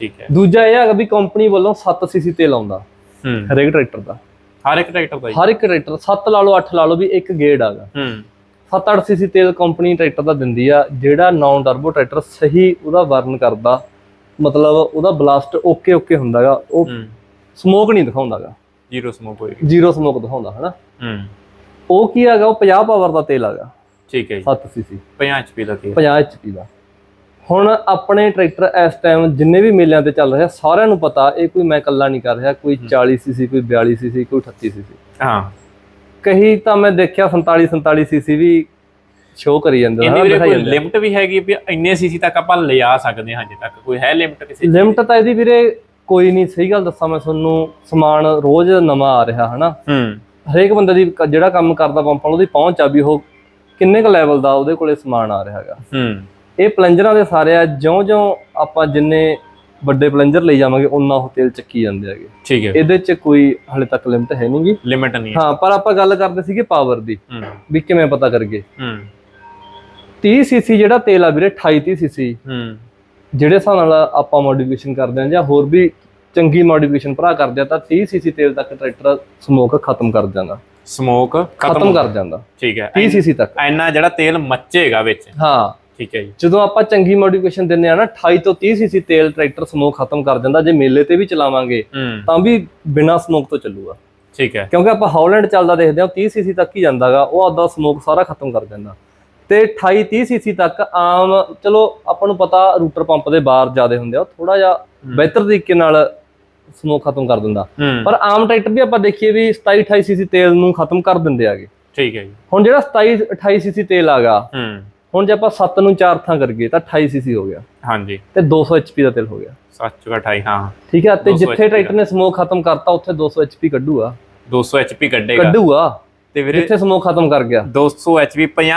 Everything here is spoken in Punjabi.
ਠੀਕ ਹੈ। ਦੂਜਾ ਇਹ ਹੈਗਾ ਵੀ ਕੰਪਨੀ ਵੱਲੋਂ 7 ਸੀਸੀ ਤੇਲ ਆਉਂਦਾ। ਹੂੰ। ਹਰੇਕ ਟਰੈਕਟਰ ਦਾ। ਹਰ ਇੱਕ ਟਰੈਕਟਰ ਦਾ ਹਰ ਇੱਕ ਟਰੈਕਟਰ 7 ਲਾ ਲਓ 8 ਲਾ ਲਓ ਵੀ ਇੱਕ ਗੇੜ ਆਗਾ ਹੂੰ। 7-8 ਸੀਸੀ ਤੇਲ ਕੰਪਨੀ ਟਰੈਕਟਰ ਦਾ ਦਿੰਦੀ ਆ ਜਿਹੜਾ ਨਾਨ ਟਰਬੋ ਟਰੈਕਟਰ ਸਹੀ ਉਹਦਾ ਵਰਨ ਕਰਦਾ। ਮਤਲਬ ਉਹਦਾ ਬਲਾਸਟ ਓਕੇ ਓਕੇ ਹੁੰਦਾਗਾ ਉਹ ਸਮੋਕ ਨਹੀਂ ਦਿਖਾਉਂਦਾਗਾ ਜ਼ੀਰੋ ਸਮੋਕ ਹੋਏਗੀ। ਜ਼ੀਰੋ ਸਮੋਕ ਦਿਖਾਉਂਦਾ ਹਨਾ? ਹੂੰ। ਉਹ ਕੀ ਹੈਗਾ ਉਹ 50 ਪਾਵਰ ਦਾ ਤੇਲ ਹੈਗਾ ਠੀਕ ਹੈ ਜੀ। 7 ਸੀਸੀ 50 HP ਦਾ ਤੇਲ। 50 HP ਦਾ। ਹੁਣ ਆਪਣੇ ਟਰੈਕਟਰ ਇਸ ਟਾਈਮ ਜਿੰਨੇ ਵੀ ਮੇਲਿਆਂ ਤੇ ਚੱਲ ਰਿਹਾ ਸਾਰਿਆਂ ਨੂੰ ਪਤਾ ਇਹ ਕੋਈ ਮੈਂ ਇਕੱਲਾ ਨਹੀਂ ਕਰ ਰਿਹਾ ਕੋਈ 40 ਸੀਸੀ ਕੋਈ 42 ਸੀਸੀ ਕੋਈ 38 ਸੀਸੀ ਹਾਂ। ਕਹੀ ਤਾਂ ਮੈਂ ਦੇਖਿਆ 47 47 ਸੀਸੀ ਵੀ ਸ਼ੋਅ ਕਰੀ ਜਾਂਦੇ ਇਹਦੀ ਵੀਰੇ ਦਿਖਾਈ ਕੋਈ ਲਿਮਟ ਵੀ ਹੈਗੀ ਵੀ ਇੰਨੇ ਸੀਸੀ ਤੱਕ ਆਪਾਂ ਲਿਆ ਸਕਦੇ ਹਾਂ ਹਜੇ ਤੱਕ ਕੋਈ ਹੈ ਲਿਮਟ ਕਿਸੇ ਲਿਮਟ ਤਾਂ ਇਹਦੀ ਵੀਰੇ ਕੋਈ ਨਹੀਂ ਸਹੀ ਗੱਲ ਦੱਸਾਂ ਮੈਂ ਤੁਹਾਨੂੰ ਸਮਾਨ ਰੋਜ਼ ਨਵਾਂ ਆ ਰਿਹਾ ਹਨਾ? ਹੂੰ। ਹਰੇਕ ਬੰਦੇ ਦੀ ਜਿਹੜਾ ਕੰਮ ਕਰਦਾ ਪੰਪਾਂ ਉਹਦੀ ਪਹੁੰਚ ਆ ਵੀ ਉਹ ਕਿੰਨੇ ਕੁ ਲੈਵਲ ਦਾ ਉਹਦੇ ਕੋਲੇ ਸਮਾਨ ਆ ਰਿਹਾ ਹੈਗਾ। ਹੂੰ। ਇਹ ਪਲੰਜਰਾਂ ਦੇ ਸਾਰੇ ਆ ਜਿਉਂ-ਜਿਉਂ ਆਪਾਂ ਜਿੰਨੇ ਵੱਡੇ ਪਲੰਜਰ ਲਈ ਜਾਵਾਂਗੇ ਉਨਾ ਉਹ ਤੇਲ ਚੱਕੀ ਜਾਂਦੇ ਹੈਗੇ। ਠੀਕ ਹੈ। ਇਹਦੇ 'ਚ ਕੋਈ ਹਲੇ ਤੱਕ ਲਿਮਟ ਹੈ ਨਹੀਂਗੀ ਲਿਮਟ ਨਹੀਂ ਹੈ। ਪਰ ਆਪਾਂ ਗੱਲ ਕਰਦੇ ਸੀਗੇ ਪਾਵਰ ਦੀ ਵੀ ਕਿਵੇਂ ਪਤਾ ਕਰਗੇ ਹੂੰ। 30 ਸੀਸੀ ਜਿਹੜਾ ਤੇਲ ਆ ਵੀਰੇ 28 30 ਸੀਸੀ ਹੂੰ। ਜਿਹੜੇ ਹਿਸਾਬ ਨਾਲ ਆਪਾਂ ਮੋਡੀਫਿਕੇਸ਼ਨ ਕਰਦੇ ਹਾਂ ਜਾਂ ਹੋਰ ਵੀ ਚੰਗੀ ਮੋਡੀਫਿਕੇਸ਼ਨ ਭਰਾ ਕਰਦੇ ਆ ਤਾਂ 30 ਸੀਸੀ ਤੇਲ ਤੱਕ ਟਰੈਕਟਰ ਸਮੋਕ ਖਤਮ ਕਰ ਜਾਂਦਾ। ਸਮੋਕ ਖਤਮ ਕਰ ਜਾਂਦਾ। ਠੀਕ ਹੈ। 30 ਸੀਸੀ ਤੱਕ। ਇੰਨਾ ਜਿਹੜਾ ਤੇਲ ਮੱਚੇਗਾ ਵਿੱਚ। ਹਾਂ। ਠੀਕ ਹੈ ਜੀ। ਜਦੋਂ ਆਪਾਂ ਚੰਗੀ ਮੋਡੀਫਿਕੇਸ਼ਨ ਦਿੰਦੇ ਆ ਨਾ 28 ਤੋਂ 30 ਸੀਸੀ ਤੇਲ ਟਰੈਕਟਰ ਸਮੋਕ ਖਤਮ ਕਰ ਦਿੰਦਾ ਜੇ ਮੇਲੇ ਤੇ ਵੀ ਚਲਾਵਾਂਗੇ ਤਾਂ ਵੀ ਬਿਨਾ ਸਮੋਕ ਤੋਂ ਚੱਲੂਗਾ। ਠੀਕ ਹੈ। ਕਿਉਂਕਿ ਆਪਾਂ ਹੌਲੈਂਡ ਚੱਲਦਾ ਦੇਖਦੇ ਹਾਂ 30 ਸੀਸੀ ਤੱਕ ਹੀ ਜਾਂਦਾਗਾ ਉਹ ਆਦਾ ਸਮੋਕ ਸਾਰਾ ਖਤਮ ਕਰ ਦਿੰਦਾ। ਤੇ 28 30 ਸੀਸੀ ਤੱਕ ਆਮ ਚਲੋ ਆਪਾਂ ਨੂੰ ਪਤਾ ਰੂਟਰ ਪੰਪ ਦੇ ਬਾਹਰ ਜ਼ਿਆਦਾ ਹੁੰਦੇ ਆ ਥੋੜਾ ਜਿਹਾ ਬਿਹਤਰ ਤਰੀਕੇ ਨਾਲ ਸਮੋਕ ਖਤਮ ਕਰ ਦਿੰਦਾ। ਪਰ ਆਮ ਟਰੈਕਟਰ ਵੀ ਆਪਾਂ ਦੇਖੀਏ ਵੀ 27 28 ਸੀਸੀ ਤੇਲ ਨੂੰ ਖਤਮ ਕਰ ਦਿੰਦੇ ਆਗੇ। ਠੀਕ ਹੈ ਜੀ। ਹੁਣ ਜਿਹੜਾ 27 28 ਸੀਸੀ ਤੇਲ ਆਗਾ ਹੂੰ। ਹੁਣ ਜੇ ਆਪਾਂ 7 ਨੂੰ 4 ਥਾਂ ਕਰਗੇ ਤਾਂ 28 ਸੀਸੀ ਹੋ ਗਿਆ। ਹਾਂਜੀ। ਤੇ 200 HP ਦਾ ਤੇਲ ਹੋ ਗਿਆ। ਸੱਚ ਘਟਾਈ ਹਾਂ। ਠੀਕ ਹੈ ਤੇ 200 ਜਿੱਥੇ ਟਰੈਕਟਰ ਨੇ ਸਮੋਕ ਖਤਮ ਕਰਤਾ ਉੱਥੇ 200 HP ਕੱਢੂਗਾ। 200 HP ਕੱਢੇਗਾ। ਕੱਢੂਗਾ। ਤੇ ਵੀਰੇ ਜਿੱਥੇ ਸਮੋਕ ਖਤਮ ਕਰ ਗਿਆ। 200 HP 50